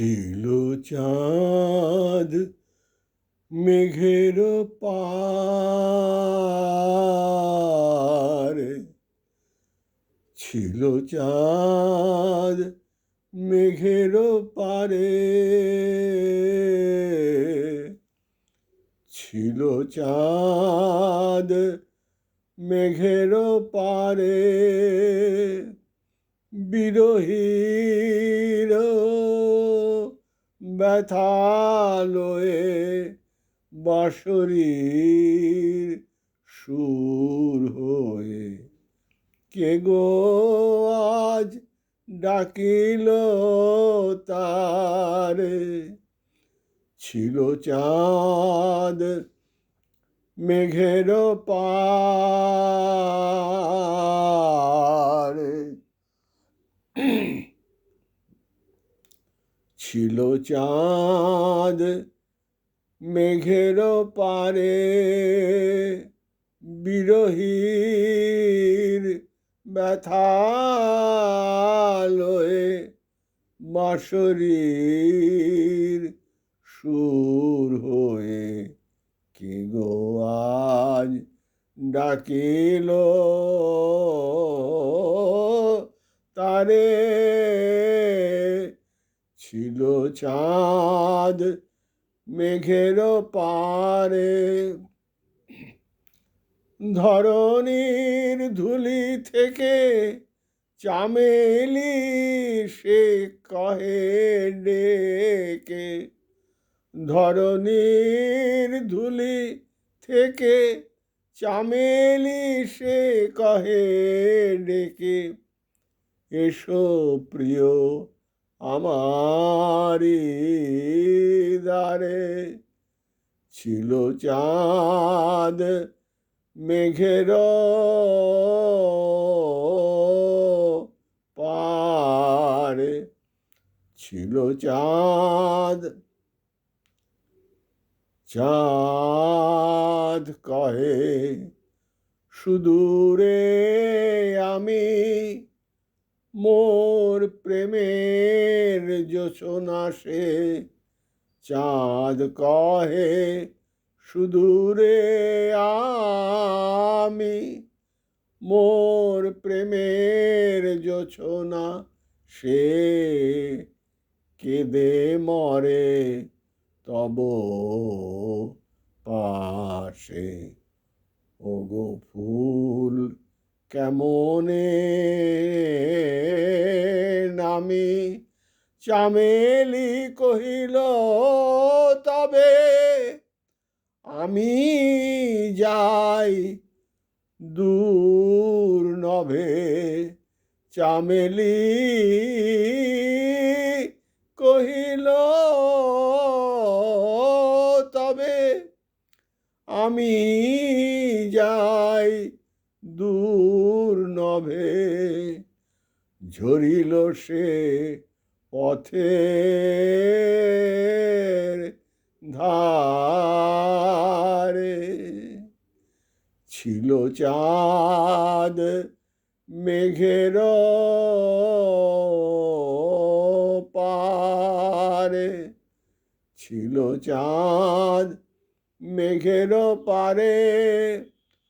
ছিল চাঁদ মেঘের পারে। ছিল চাঁদ মেঘের পারে। ছিল চাঁদ মেঘের পারে। বিরহীর ব্যথালয়ে বাঁশরীর সুর হয়ে। কে গো আজ ডাকিল তারে? ছিল চাঁদ মেঘের পারে ছিল চাঁদ মেঘের পারে বিরহীর ব্যথালয়ে বাঁশরীর সুর হয়ে কে গো আজ ডাকিল তারে? ছিল চাঁদ মেঘের পারে। ধরণীর ধুলি থেকে চামেলি সে কহে ডেকে। ধরণীর ধুলি থেকে চামেলি সে কহে ডেকে। এসো প্রিয় আমারি দ্বারে ছিল চাঁদ মেঘের পারে ছিল চাঁদ। চাঁদ কহে সুদূরে আমি মোর প্রেমের যোচনা সে চাঁদ কহে, সুদূরে আমি মোর প্রেমের যোছনা সে কেঁদে মরে তব পাশে। ওগো ফুল কেমনে নামি চামেলি কহিল তবে আমি যাই দূর নভে চামেলি কহিল তবে আমি যাই দূর নভে ঝরিল সে পথে ধারে। ছিল চাঁদ মেঘের পারে। ছিল চাঁদ মেঘের পারে।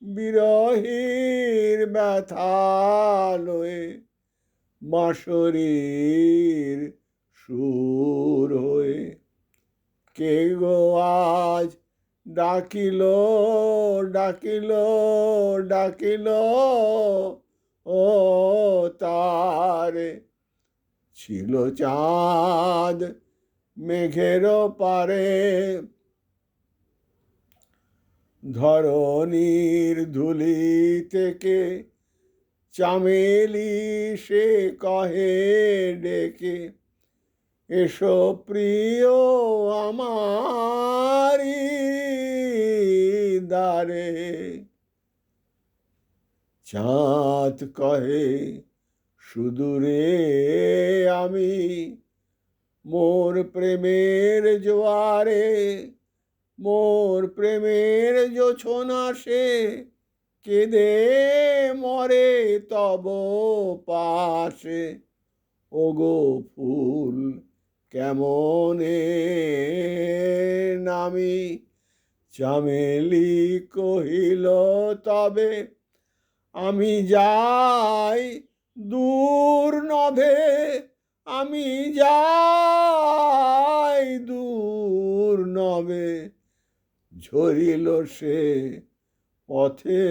বিরহীর ব্যথালয়ে বাঁশরীর সুর হয়ে। কে গো আজ ডাকিল ডাকিল ডাকিল, ও তারে। ছিল চাঁদ মেঘের পারে ধরণীর ধুলি থেকে চামেলি সে কহে ডেকে, এসো প্রিয় আমারি দ্বারে। চাঁদ কহে, সুদূরে আমি মোর প্রেমের জোয়ারে মোর প্রেমের জোছনা সে কেঁদে মরে তব পাশে। ওগো ফুল, কেমনে নামি? চামেলি কহিল, তবে আমি যাই দূর নভে, আমি যাই দূর নভে। ঝরিল সে পথে।